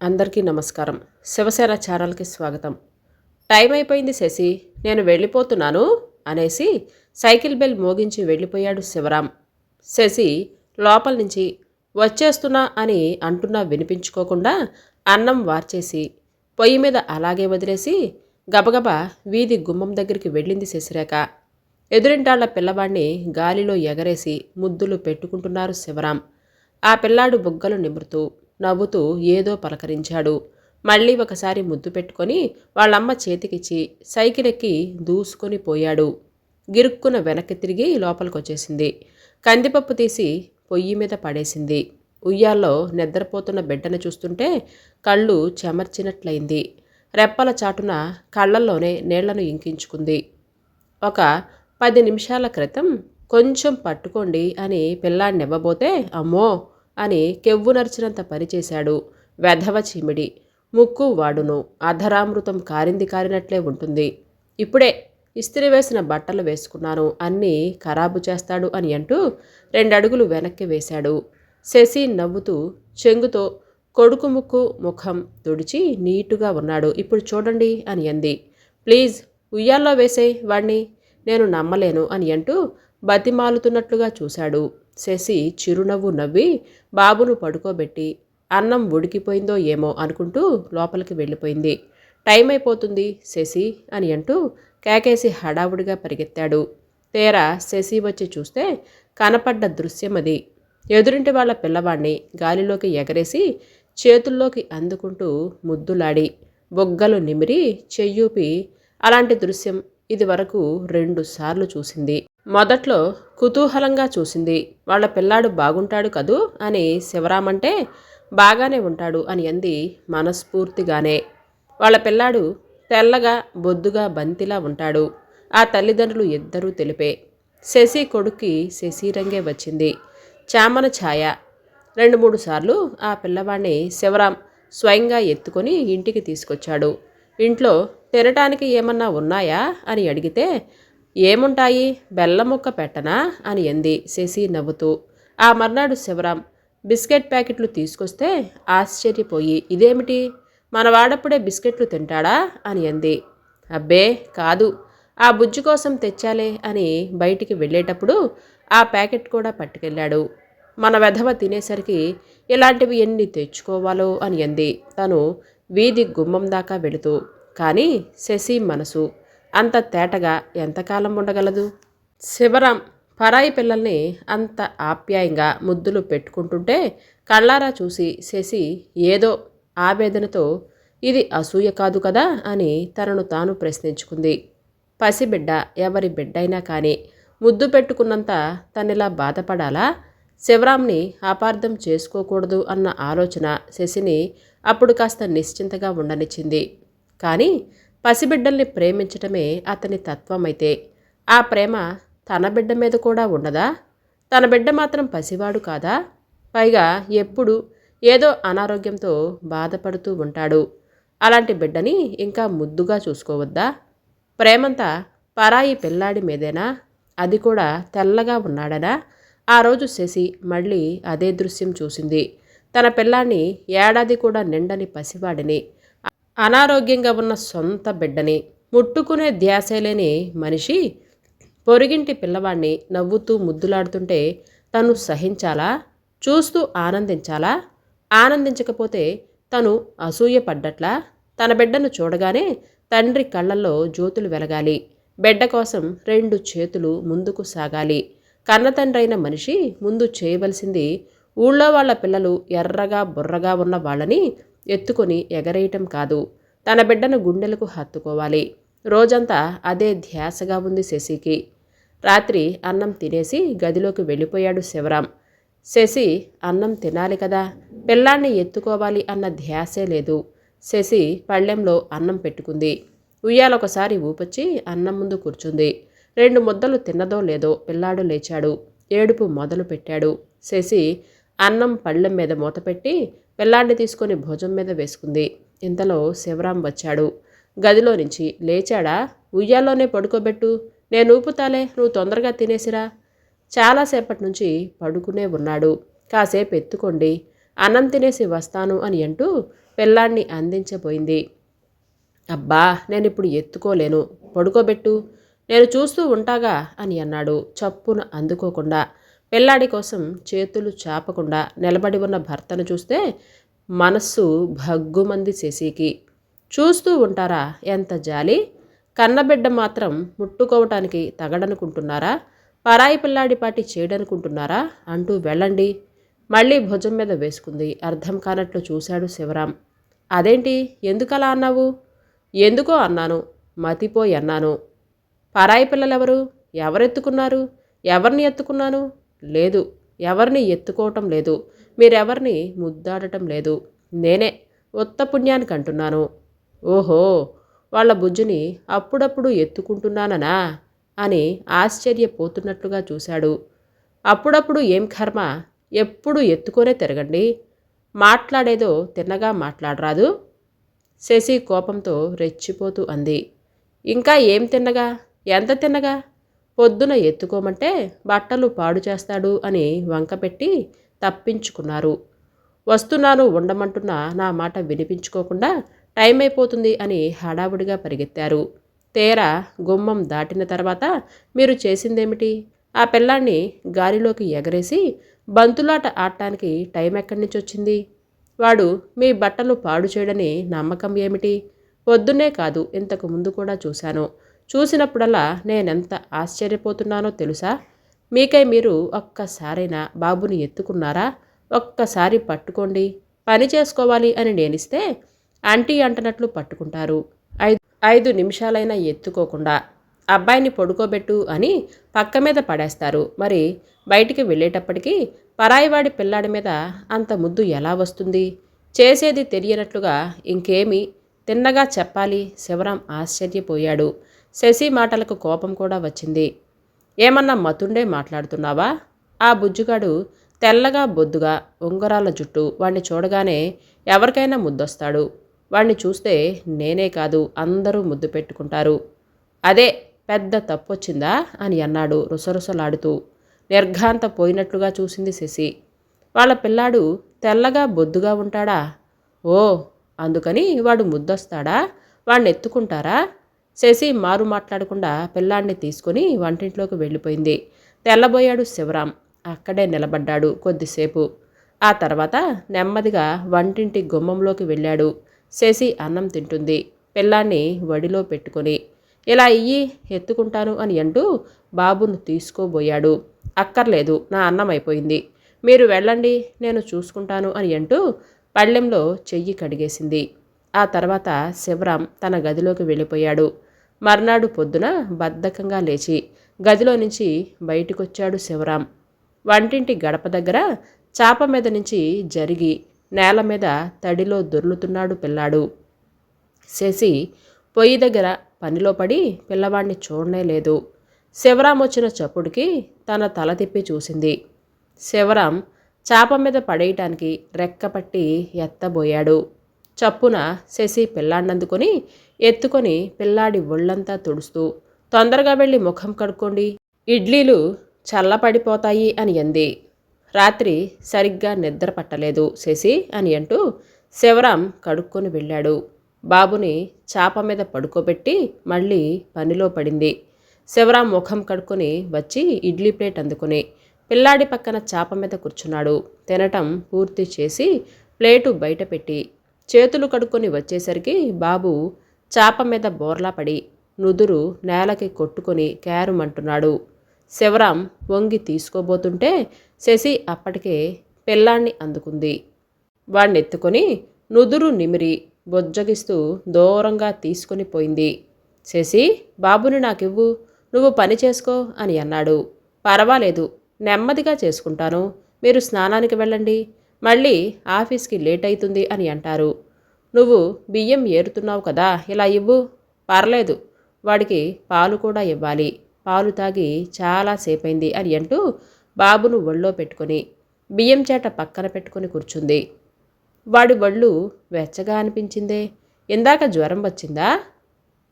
అందరికీ నమస్కారం. శివసేన ఛానల్కి స్వాగతం. టైం అయిపోయింది శశి నేను వెళ్ళిపోతున్నాను అనేసి సైకిల్ బెల్ మోగించి వెళ్ళిపోయాడు శివరాం. శశి లోపల నుంచి వచ్చేస్తున్నా అని అంటున్నా వినిపించుకోకుండా అన్నం వార్చేసి పొయ్యి మీద అలాగే వదిలేసి గబగబా వీధి గుమ్మం దగ్గరికి వెళ్ళింది శశిరేఖ. ఎదురింటాళ్ళ పిల్లవాడిని గాలిలో ఎగరేసి ముద్దులు పెట్టుకుంటున్నారు శివరాం. ఆ పిల్లాడు బుగ్గలు నిమురుతూ నవ్వుతూ ఏదో పలకరించాడు. మళ్ళీ ఒకసారి ముద్దు పెట్టుకొని వాళ్ళమ్మ చేతికిచ్చి సైకిల్ ఎక్కి దూసుకొని పోయాడు. గిరుక్కున వెనక్కి తిరిగి లోపలికొచ్చేసింది. కందిపప్పు తీసి పొయ్యి మీద పడేసింది. ఉయ్యాల్లో నిద్రపోతున్న బిడ్డను చూస్తుంటే కళ్ళు చెమర్చినట్లయింది. రెప్పల చాటున కళ్ళల్లోనే నీళ్ళను ఇంకించుకుంది. ఒక పది నిమిషాల క్రితం కొంచెం పట్టుకోండి అని పిల్లాడినివ్వబోతే అమ్మో! అని కెవ్వునర్చినంత పనిచేశాడు వెధవ చీమిడి. ముక్కు వాడును. అధరామృతం కారింది కారినట్లే ఉంటుంది. ఇప్పుడే ఇస్త్రీ వేసిన బట్టలు వేసుకున్నాను. అన్నీ ఖరాబు చేస్తాడు అని అంటూ రెండడుగులు వెనక్కి వేశాడు. శశి నవ్వుతూ చెంగుతో కొడుకు ముక్కు ముఖం తుడిచి నీటుగా ఉన్నాడు. ఇప్పుడు చూడండి అని అంది. ప్లీజ్ ఉయ్యాల్లో వేసేయ్ వాణ్ణి. నేను నమ్మలేను అని అంటూ బతిమాలుతున్నట్లుగా చూశాడు. శశి చిరునవ్వు నవ్వి బాబును పడుకోబెట్టి అన్నం ఉడికిపోయిందో ఏమో అనుకుంటూ లోపలికి వెళ్ళిపోయింది. టైం అయిపోతుంది శశి అని అంటూ కేకేసి హడావుడిగా పరిగెత్తాడు. తేరా శశి వచ్చి చూస్తే కనపడ్డ దృశ్యం అది. ఎదురింటి వాళ్ళ పిల్లవాణ్ణి గాలిలోకి ఎగరేసి చేతుల్లోకి అందుకుంటూ ముద్దులాడి బొగ్గలు నిమిరి చెయ్యూపి అలాంటి దృశ్యం ఇది వరకు రెండుసార్లు చూసింది. మొదట్లో కుతూహలంగా చూసింది. వాళ్ళ పిల్లాడు బాగుంటాడు కదూ? అని శివరామంటే బాగానే ఉంటాడు అని అంది మనస్ఫూర్తిగానే. వాళ్ళ పిల్లాడు తెల్లగా బొద్దుగా బంతిలా ఉంటాడు. ఆ తల్లిదండ్రులు ఇద్దరూ తెలిపే. శశి కొడుక్కి శశిరంగే వచ్చింది. చామన ఛాయ. రెండు మూడు సార్లు ఆ పిల్లవాడిని శివరాం స్వయంగా ఎత్తుకొని ఇంటికి తీసుకొచ్చాడు. ఇంట్లో తినటానికి ఏమన్నా ఉన్నాయా? అని అడిగితే ఏముంటాయి? బెల్లం ముక్క పెట్టనా? అని అంది శశి నవ్వుతూ. ఆ మర్నాడు శివరాం బిస్కెట్ ప్యాకెట్లు తీసుకొస్తే ఆశ్చర్యపోయి ఇదేమిటి? మన వాడప్పుడే బిస్కెట్లు తింటాడా? అని అంది. అబ్బే కాదు. ఆ బుజ్జు కోసం తెచ్చాలే అని బయటికి వెళ్ళేటప్పుడు ఆ ప్యాకెట్ కూడా పట్టుకెళ్ళాడు. మన వెధవ తినేసరికి ఇలాంటివి ఎన్ని తెచ్చుకోవాలో అని అంది. తను వీధి గుమ్మం దాకా వెళుతూ. కానీ శశి మనసు అంత తేటగా ఎంతకాలం ఉండగలదు? శివరాం పరాయి పిల్లల్ని అంత ఆప్యాయంగా ముద్దులు పెట్టుకుంటుంటే కళ్ళారా చూసి శశి ఏదో ఆవేదనతో ఇది అసూయ కాదు కదా అని తనను తాను ప్రశ్నించుకుంది. పసిబిడ్డ ఎవరి బిడ్డైనా కానీ ముద్దు పెట్టుకున్నంత తనిలా బాధపడాలా? శివరాంని అపార్థం చేసుకోకూడదు అన్న ఆలోచన శశిని అప్పుడు కాస్త నిశ్చింతగా ఉండనిచ్చింది. కానీ పసిబిడ్డల్ని ప్రేమించటమే అతని తత్వమైతే. ఆ ప్రేమ తన బిడ్డ మీద కూడా ఉండదా? తన బిడ్డ మాత్రం పసివాడు కాదా? పైగా ఎప్పుడు ఏదో అనారోగ్యంతో బాధపడుతూ ఉంటాడు. అలాంటి బిడ్డని ఇంకా ముద్దుగా చూసుకోవద్దా? ప్రేమంతా పరాయి పిల్లాడి మీదేనా? అది కూడా తెల్లగా ఉన్నాడనా? ఆ రోజు శశి మళ్ళీ అదే దృశ్యం చూసింది. తన పిల్లాన్ని ఏడాది కూడా నిండని పసివాడిని అనారోగ్యంగా ఉన్న సొంత బిడ్డని ముట్టుకునే ధ్యాసే లేని మనిషి పొరుగింటి పిల్లవాడిని నవ్వుతూ ముద్దులాడుతుంటే తను సహించాలా? చూస్తూ ఆనందించాలా? ఆనందించకపోతే తను అసూయపడ్డట్లా? తన బిడ్డను చూడగానే తండ్రి కళ్ళల్లో జ్యోతులు వెలగాలి. బిడ్డ కోసం రెండు చేతులు ముందుకు సాగాలి. కన్నతండ్రైన మనిషి ముందు చేయవలసింది ఊళ్ళో వాళ్ళ పిల్లలు ఎర్రగా బుర్రగా ఉన్న వాళ్ళని ఎత్తుకొని ఎగరేయటం కాదు. తన బిడ్డను గుండెలకు హత్తుకోవాలి. రోజంతా అదే ధ్యాసగా ఉంది శశికి. రాత్రి అన్నం తినేసి గదిలోకి వెళ్ళిపోయాడు శివరాం. శశి అన్నం తినాలి కదా. పిల్లాన్ని ఎత్తుకోవాలి అన్న ధ్యాసే లేదు. శశి పళ్ళెంలో అన్నం పెట్టుకుంది. ఉయ్యాలొకసారి ఊపొచ్చి అన్నం ముందు కూర్చుంది. రెండు ముద్దలు తిన్నదో లేదో పిల్లాడు లేచాడు. ఏడుపు మొదలు పెట్టాడు శశి అన్నం పళ్ళెం మీద మూతపెట్టి పిల్లాడిని తీసుకొని భోజం మీద వేసుకుంది. ఇంతలో శివరాం వచ్చాడు. గదిలో నుంచి లేచాడా? ఉయ్యాల్లోనే పడుకోబెట్టు. నేను ఊపుతాలే నువ్వు తొందరగా తినేసిరా. చాలాసేపటి నుంచి పడుకునే ఉన్నాడు. కాసేపు ఎత్తుకోండి అన్నం తినేసి వస్తాను అని అంటూ పిల్లాన్ని అందించబోయింది. అబ్బా నేను ఇప్పుడు ఎత్తుకోలేను. పడుకోబెట్టు. నేను చూస్తూ ఉంటాగా అని అన్నాడు చప్పున అందుకోకుండా. పిల్లాడి కోసం చేతులు చాపకుండా నిలబడి ఉన్న భర్తను చూస్తే మనస్సు భగ్గుమంది శశికి. చూస్తూ ఉంటారా? ఎంత జాలి. కన్నబిడ్డ మాత్రం ముట్టుకోవటానికి తగడనుకుంటున్నారా? పరాయి పిల్లాడిపాటి చేయడనుకుంటున్నారా అంటూ వెళ్ళండి. మళ్ళీ భుజం మీద వేసుకుంది. అర్థం కానట్లు చూశాడు శివరాం. అదేంటి? ఎందుకలా అన్నావు? ఎందుకో అన్నాను. మతిపోయి అన్నాను. పరాయి పిల్లలెవరు? ఎవరెత్తుకున్నారు? ఎవరిని ఎత్తుకున్నాను? లేదు. ఎవరిని ఎత్తుకోవటం లేదు. మీరెవరిని ముద్దాడటం లేదు. నేనే ఉత్త పుణ్యానికి అంటున్నాను. ఓహో వాళ్ళ బుజ్జుని అప్పుడప్పుడు ఎత్తుకుంటున్నాననా? అని ఆశ్చర్యపోతున్నట్లుగా చూశాడు. అప్పుడప్పుడు ఏం కర్మ? ఎప్పుడు ఎత్తుకొనే తిరగండి. మాట్లాడేదో తిన్నగా మాట్లాడరాదు. శశి కోపంతో రెచ్చిపోతూ అంది. ఇంకా ఏం తిన్నగా? ఎంత తిన్నగా? పొద్దున ఎత్తుకోమంటే బట్టలు పాడు చేస్తాడు అని వంకపెట్టి తప్పించుకున్నారు. వస్తున్నాను ఉండమంటున్న నా మాట వినిపించుకోకుండా టైం అయిపోతుంది అని హడావుడిగా పరిగెత్తారు. తేరా గుమ్మం దాటిన తర్వాత మీరు చేసిందేమిటి? ఆ పిల్లాన్ని గాలిలోకి ఎగరేసి బంతులాట ఆడటానికి టైం ఎక్కడి నుంచి వచ్చింది వాడు మీ బట్టలు పాడు చేయడని నమ్మకం ఏమిటి? పొద్దున్నే కాదు ఇంతకు ముందు కూడా చూశాను. చూసినప్పుడల్లా నేనెంత ఆశ్చర్యపోతున్నానో తెలుసా? మీకై మీరు ఒక్కసారైనా బాబుని ఎత్తుకున్నారా? ఒక్కసారి పట్టుకోండి. పని చేసుకోవాలి అని నేనిస్తే ఆంటీ అంటనట్లు పట్టుకుంటారు. ఐదు ఐదు నిమిషాలైనా ఎత్తుకోకుండా అబ్బాయిని పడుకోబెట్టు అని పక్క మీద పడేస్తారు. మరి బయటికి వెళ్ళేటప్పటికీ పరాయివాడి పిల్లాడి మీద అంత ముద్దు ఎలా వస్తుంది? చేసేది తెలియనట్లుగా ఇంకేమి తిన్నగా చెప్పాలి శివరాం ఆశ్చర్యపోయాడు. శశి మాటలకు కోపం కూడా వచ్చింది. ఏమన్నా మతుండే మాట్లాడుతున్నావా? ఆ బుజ్జుగాడు తెల్లగా బొద్దుగా ఉంగరాల జుట్టు వాణ్ణి చూడగానే ఎవరికైనా ముద్దొస్తాడు. వాణ్ణి చూస్తే నేనే కాదు అందరూ ముద్దు పెట్టుకుంటారు. అదే పెద్ద తప్పొచ్చిందా? అని అన్నాడు రుసరుసలాడుతూ. నిర్ఘాంత పోయినట్లుగా చూసింది శశి. వాళ్ళ పిల్లాడు తెల్లగా బొద్దుగా ఉంటాడా? ఓ అందుకని వాడు ముద్దొస్తాడా? వాణ్ణి ఎత్తుకుంటారా శశి మారు మాట్లాడకుండా పిల్లాడిని తీసుకుని వంటింట్లోకి వెళ్ళిపోయింది. తెల్లబోయాడు శివరాం. అక్కడే నిలబడ్డాడు కొద్దిసేపు. ఆ తర్వాత నెమ్మదిగా వంటింటి గుమ్మంలోకి వెళ్ళాడు. శశి అన్నం తింటుంది. పిల్లాన్ని వడిలో పెట్టుకొని ఇలా ఇయ్యి ఎత్తుకుంటాను అని అంటూ బాబును తీసుకోబోయాడు. అక్కర్లేదు నా అన్నం అయిపోయింది. మీరు వెళ్ళండి నేను చూసుకుంటాను అని అంటూ పళ్ళెంలో చెయ్యి కడిగేసింది. ఆ తర్వాత శివరాం తన గదిలోకి వెళ్ళిపోయాడు. మర్నాడు పొద్దున బద్ధకంగా లేచి గదిలో నుంచి బయటికొచ్చాడు శివరాం. వంటింటి గడప దగ్గర చాప మీద నుంచి జరిగి నేల మీద తడిలో దొర్లుతున్నాడు పిల్లాడు. శశి పొయ్యి దగ్గర పనిలో పడి పిల్లవాడిని చూడనే లేదు. శివరాం వచ్చిన చప్పుడుకి తన తల తిప్పి చూసింది. శివరాం చాప మీద పడేయటానికి రెక్కపట్టి ఎత్తబోయాడు. చప్పున శశి పిల్లాడినందుకొని ఎత్తుకొని పిల్లాడి ఒళ్ళంతా తుడుస్తూ తొందరగా వెళ్ళి ముఖం కడుక్కోండి. ఇడ్లీలు చల్లపడిపోతాయి అని అంది. రాత్రి సరిగ్గా నిద్ర పట్టలేదు శశి అని అంటూ శివరాం కడుక్కొని వెళ్ళాడు. బాబుని చాప మీద పడుకోబెట్టి మళ్ళీ పనిలో పడింది. శివరాం ముఖం కడుక్కొని వచ్చి ఇడ్లీ ప్లేట్ అందుకుని పిల్లాడి పక్కన చాప మీద కూర్చున్నాడు. తినటం పూర్తి చేసి ప్లేటు బయట పెట్టి చేతులు కడుక్కొని వచ్చేసరికి బాబు చాప మీద బోర్లా పడి నుదురు నేలకి కొట్టుకొని కేరమంటున్నాడు. శివరాం వంగి తీసుకోబోతుంటే శశి అప్పటికే పిల్లాన్ని అందుకుంది. వాణ్ణెత్తుకొని నుదురు నిమిరి బొజ్జగిస్తూ దూరంగా తీసుకొని పోయింది. శశి బాబుని నాకివ్వు నువ్వు పని చేసుకో అని అన్నాడు. పర్వాలేదు నెమ్మదిగా చేసుకుంటాను. మీరు స్నానానికి వెళ్ళండి. మళ్ళీ ఆఫీస్కి లేట్ అవుతుంది అని అంటారు. నువ్వు బియ్యం ఏరుతున్నావు కదా ఇలా ఇవ్వు. పర్లేదు వాడికి పాలు కూడా ఇవ్వాలి. పాలు తాగి చాలా సేపైంది అని అంటూ బాబును ఒళ్ళో పెట్టుకొని బియ్యం చేట పక్కన పెట్టుకొని కూర్చుంది. వాడి ఒళ్ళు వెచ్చగా అనిపించిందే. ఇందాక జ్వరం వచ్చిందా?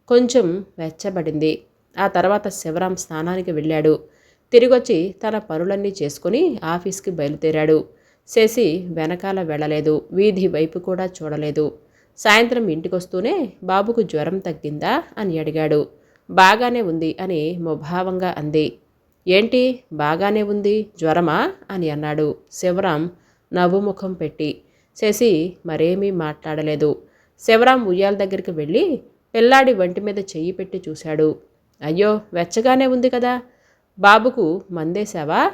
కొంచెం వెచ్చబడింది. ఆ తర్వాత శివరాం స్నానానికి వెళ్ళాడు. తిరిగొచ్చి తన పనులన్నీ చేసుకుని ఆఫీస్కి బయలుదేరాడు. శశి వెనకాల వెళ్ళలేదు వీధి వైపు కూడా చూడలేదు. సాయంత్రం ఇంటికొస్తూనే బాబుకు జ్వరం తగ్గిందా అని అడిగాడు. బాగానే ఉంది అని ముభావంగా అంది. ఏంటి? బాగానే ఉంది? జ్వరమా? అని అన్నాడు. శివరాం నవ్వుముఖం పెట్టి. శశి మరేమీ మాట్లాడలేదు. శివరాం ఉయ్యాల దగ్గరికి వెళ్ళి పిల్లాడి వంటి మీద చెయ్యి పెట్టి చూశాడు. అయ్యో వెచ్చగానే ఉంది కదా. బాబుకు మందేశావా?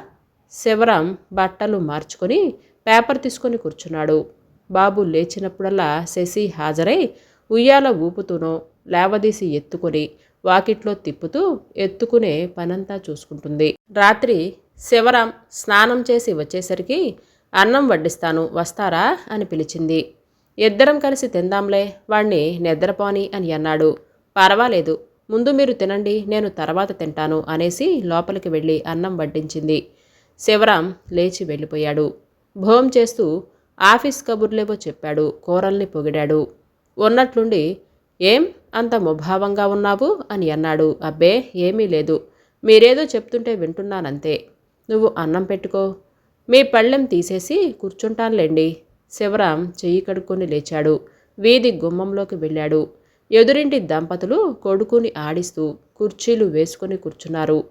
శివరాం బట్టలు మార్చుకొని పేపర్ తీసుకొని కూర్చున్నాడు. బాబు లేచినప్పుడల్లా శశి హాజరై ఉయ్యాల ఊపుతూనో లేవదీసి ఎత్తుకొని వాకిట్లో తిప్పుతూ ఎత్తుకునే పనంతా చూసుకుంటుంది. రాత్రి శివరాం స్నానం చేసి వచ్చేసరికి అన్నం వడ్డిస్తాను వస్తారా? అని పిలిచింది. ఇద్దరం కలిసి తిందాంలే వాణ్ణి నిద్రపోని అని అన్నాడు. పర్వాలేదు ముందు మీరు తినండి నేను తర్వాత తింటాను అనేసి లోపలికి వెళ్ళి అన్నం వడ్డించింది. శివరాం లేచి వెళ్ళిపోయాడు. భోం చేస్తూ ఆఫీస్ కబుర్లేవో చెప్పాడు కూరల్ని పొగిడాడు. ఉన్నట్లుండి ఏం? అంత ముభావంగా ఉన్నావు? అని అన్నాడు. అబ్బే ఏమీ లేదు. మీరేదో చెప్తుంటే వింటున్నానంతే. నువ్వు అన్నం పెట్టుకో. మీ పళ్ళెం తీసేసి కూర్చుంటానులేండి. శివరాం చెయ్యి కడుక్కొని లేచాడు. వీధి గుమ్మంలోకి వెళ్ళాడు. ఎదురింటి దంపతులు కొడుకుని ఆడిస్తూ కుర్చీలు వేసుకొని కూర్చున్నారు.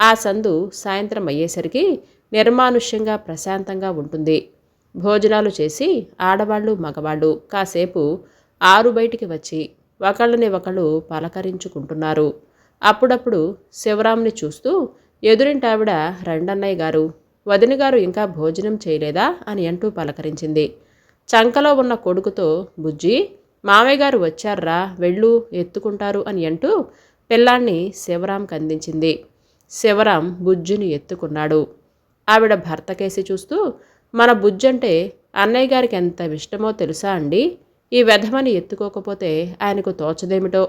ఆ సందు సాయంత్రం అయ్యేసరికి నిర్మానుష్యంగా ప్రశాంతంగా ఉంటుంది. భోజనాలు చేసి ఆడవాళ్ళు మగవాళ్ళు కాసేపు ఆరు బయటికి వచ్చి ఒకళ్ళని ఒకళ్ళు పలకరించుకుంటున్నారు. అప్పుడప్పుడు శివరాంని చూస్తూ ఎదురింటావిడ రెండన్నయ్య గారు వదిన గారు ఇంకా భోజనం చేయలేదా? అని అంటూ పలకరించింది. చంకలో ఉన్న కొడుకుతో బుజ్జి మామయ్య గారు వచ్చారా వెళ్ళు ఎత్తుకుంటారు అని అంటూ పిల్లాన్ని శివరాంకి అందించింది. శివరాం బుజ్జుని ఎత్తుకున్నాడు. ఆవిడ భర్తకేసి చూస్తూ మన బుజ్జంటే అన్నయ్య గారికి ఎంత ఇష్టమో తెలుసా అండి? ఈ వ్యధమని ఎత్తుకోకపోతే ఆయనకు తోచదేమిటో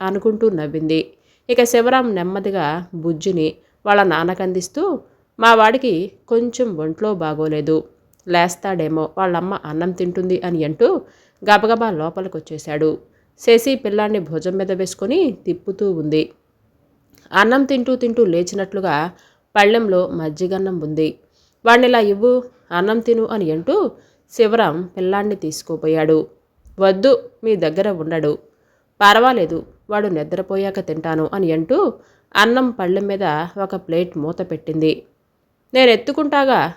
అనుకుంటూ నవ్వింది. ఇక శివరాం నెమ్మదిగా బుజ్జిని వాళ్ళ నాన్నకందిస్తూ మా వాడికి కొంచెం ఒంట్లో బాగోలేదు లేస్తాడేమో వాళ్ళమ్మ అన్నం తింటుంది అని అంటూ గబగబా లోపలికి వచ్చేశాడు శశి పిల్లాన్ని భుజం మీద వేసుకొని తిప్పుతూ ఉంది. అన్నం తింటూ తింటూ లేచినట్లుగా పళ్ళెంలో మజ్జిగన్నం ఉంది. వాణ్ణిలా ఇవ్వు అన్నం తిను అని అంటూ శివరాం పిల్లాన్ని తీసుకుపోయాడు వద్దు మీ దగ్గర ఉండడు. పర్వాలేదు వాడు నిద్రపోయాక తింటాను అని అంటూ అన్నం పళ్ళ మీద ఒక ప్లేట్ మూత పెట్టింది. నేను ఎత్తుకుంటాగా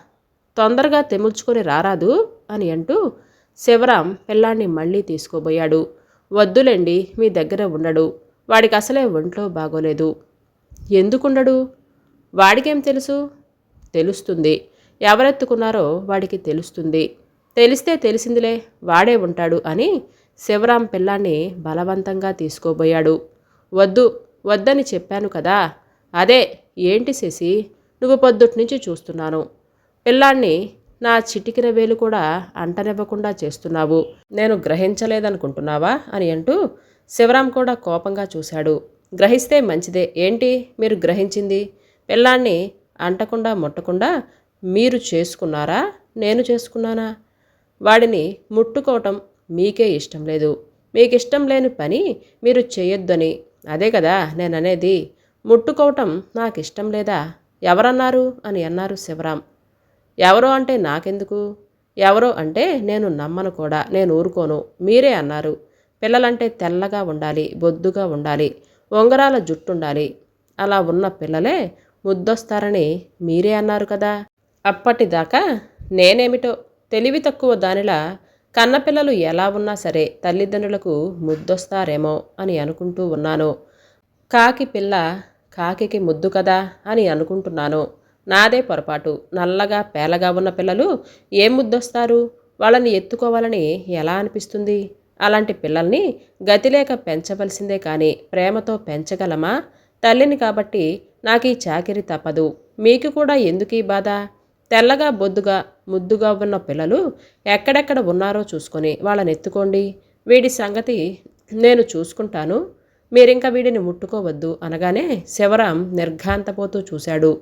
తొందరగా తెముల్చుకొని రారాదు అని అంటూ శివరాం పిల్లాన్ని మళ్ళీ తీసుకోబోయాడు. వద్దులేండి మీ దగ్గర ఉండడు. వాడికి అసలే ఒంట్లో బాగోలేదు. ఎందుకుండడు? వాడికేం తెలుసు? తెలుస్తుంది. ఎవరెత్తుకున్నారో వాడికి తెలుస్తుంది. తెలిస్తే తెలిసిందిలే వాడే ఉంటాడు అని శివరాం పిల్లాన్ని బలవంతంగా తీసుకోబోయాడు. వద్దు వద్దని చెప్పాను కదా. అదే ఏంటి శశి? నువ్వు పొద్దుటి నుంచి చూస్తున్నాను. పిల్లాన్ని నా చిటికిన వేలు కూడా అంటనివ్వకుండా చేస్తున్నావు. నేను గ్రహించలేదనుకుంటున్నావా అని అంటూ శివరాం కూడా కోపంగా చూశాడు. గ్రహిస్తే మంచిదే. ఏంటి? మీరు గ్రహించింది? పిల్లాన్ని అంటకుండా ముట్టకుండా మీరు చేసుకున్నారా? నేను చేసుకున్నానా? వాడిని ముట్టుకోవటం మీకే ఇష్టం లేదు. మీకు ఇష్టం లేని పని మీరు చేయొద్దని. అదే కదా నేను అనేది ముట్టుకోవటం నాకు ఇష్టం లేదా? ఎవరన్నారు? అని అన్నారు శివరాం. ఎవరో అంటే నాకెందుకు? ఎవరో అంటే నేను నమ్మను కూడా. నేను ఊరుకోను. మీరే అన్నారు. పిల్లలంటే తెల్లగా ఉండాలి బొద్దుగా ఉండాలి ఉంగరాల జుట్టుండాలి. అలా ఉన్న పిల్లలే ముద్దొస్తారని మీరే అన్నారు కదా. అప్పటిదాకా నేనేమిటో తెలివి తక్కువ దానిలా కన్నపిల్లలు ఎలా ఉన్నా సరే తల్లిదండ్రులకు ముద్దొస్తారేమో అని అనుకుంటూ ఉన్నాను. కాకి పిల్ల కాకికి ముద్దు కదా అని అనుకుంటున్నాను. నాదే పొరపాటు. నల్లగా పేలగా ఉన్న పిల్లలు ఏం ముద్దొస్తారు? వాళ్ళని ఎత్తుకోవాలని ఎలా అనిపిస్తుంది? అలాంటి పిల్లల్ని గతిలేక పెంచవలసిందే కానీ ప్రేమతో పెంచగలమా? తల్లిని కాబట్టి నాకు ఈ చాకిరి తప్పదు. మీకు కూడా ఎందుకీ బాధ? తెల్లగా బొద్దుగా ముద్దుగా ఉన్న పిల్లలు ఎక్కడెక్కడ ఉన్నారో చూసుకొని వాళ్ళని ఎత్తుకోండి. వీడి సంగతి నేను చూసుకుంటాను. మీరింక వీడిని ముట్టుకోవద్దు అనగానే శివరాం నిర్ఘాంతపోతూ చూశాడు.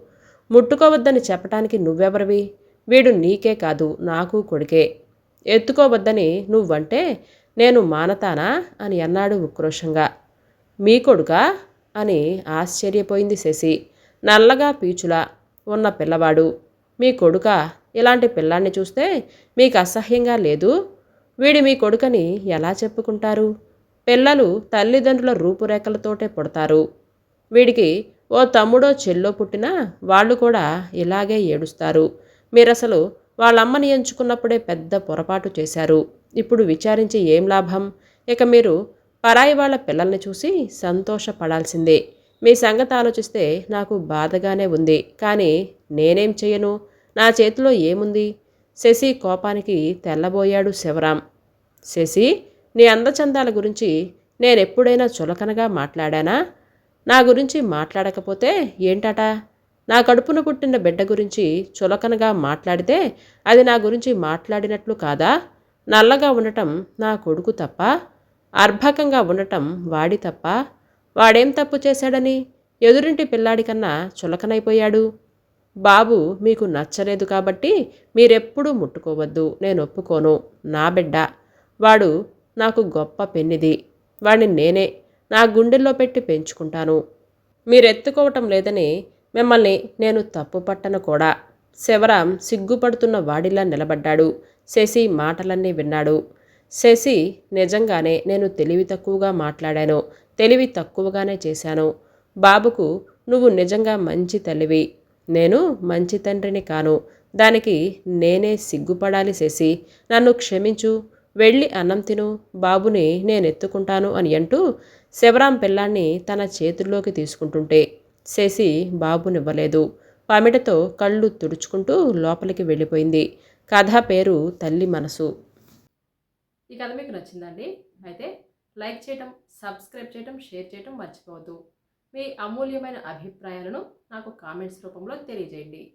ముట్టుకోవద్దని చెప్పటానికి నువ్వెవరివి? వీడు నీకే కాదు నాకు కొడుకే. ఎత్తుకోవద్దని నువ్వంటే నేను మానతానా? అని అన్నాడు ఉక్రోషంగా. మీ కొడుకా? అని ఆశ్చర్యపోయింది శశి. నల్లగా పీచులా ఉన్న పిల్లవాడు. మీ కొడుక ఇలాంటి పిల్లాన్ని చూస్తే మీకు అసహ్యంగా లేదు? వీడి మీ కొడుకని ఎలా చెప్పుకుంటారు? పిల్లలు తల్లిదండ్రుల రూపురేఖలతోటే పుడతారు. వీడికి ఓ తమ్ముడో చెల్లో పుట్టినా వాళ్ళు కూడా ఇలాగే ఏడుస్తారు. మీరసలు వాళ్ళమ్మని ఎంచుకున్నప్పుడే పెద్ద పొరపాటు చేశారు. ఇప్పుడు విచారించి ఏం లాభం? ఇక మీరు పరాయి వాళ్ళ పిల్లల్ని చూసి సంతోషపడాల్సిందే. మీ సంగతి ఆలోచిస్తే నాకు బాధగానే ఉంది. కానీ నేనేం చేయను? నా చేతిలో ఏముంది? శశి కోపానికి తెల్లబోయాడు శివరాం. శశి నీ అందచందాల గురించి నేనెప్పుడైనా చులకనగా మాట్లాడానా? నా గురించి మాట్లాడకపోతే ఏంటట? నా కడుపున పుట్టిన బిడ్డ గురించి చులకనగా మాట్లాడితే అది నా గురించి మాట్లాడినట్లు కాదా? నల్లగా ఉండటం నా కొడుకు తప్ప? అర్భకంగా ఉండటం వాడి తప్ప? వాడేం తప్పు చేశాడని? ఎదురింటి పిల్లాడి కన్నా చులకనైపోయాడు. బాబు మీకు నచ్చలేదు కాబట్టి మీరెప్పుడూ ముట్టుకోవద్దు నేను ఒప్పుకోను నా బిడ్డ. వాడు నాకు గొప్ప పెన్నిది. వాడిని నేనే నా గుండెల్లో పెట్టి పెంచుకుంటాను. మీరెత్తుకోవటం లేదని మిమ్మల్ని నేను తప్పు పట్టను కూడా. శివరాం సిగ్గుపడుతున్న వాడిలా నిలబడ్డాడు. శశి మాటలన్నీ విన్నాడు. శశి నిజంగానే నేను తెలివి తక్కువగా మాట్లాడాను. తెలివి తక్కువగానే చేశాను. బాబుకు నువ్వు నిజంగా మంచి తల్లివి. నేను మంచి తండ్రిని కాను. దానికి నేనే సిగ్గుపడాలి చేసి నన్ను క్షమించు. వెళ్ళి అన్నం తిను. బాబుని నేను ఎత్తుకుంటాను అని అంటూ శివరాం పిల్లాన్ని తన చేతుల్లోకి తీసుకుంటుంటే శశి బాబునివ్వలేదు. పమిటతో కళ్ళు తుడుచుకుంటూ లోపలికి వెళ్ళిపోయింది. కథ పేరు తల్లి మనసు. ఈ కథ మీకు నచ్చిందండి? అయితే లైక్ చేయటం సబ్స్క్రైబ్ చేయటం షేర్ చేయటం మర్చిపోవద్దు. మీ అమూల్యమైన అభిప్రాయాలను నాకు కామెంట్స్ రూపంలో తెలియజేయండి.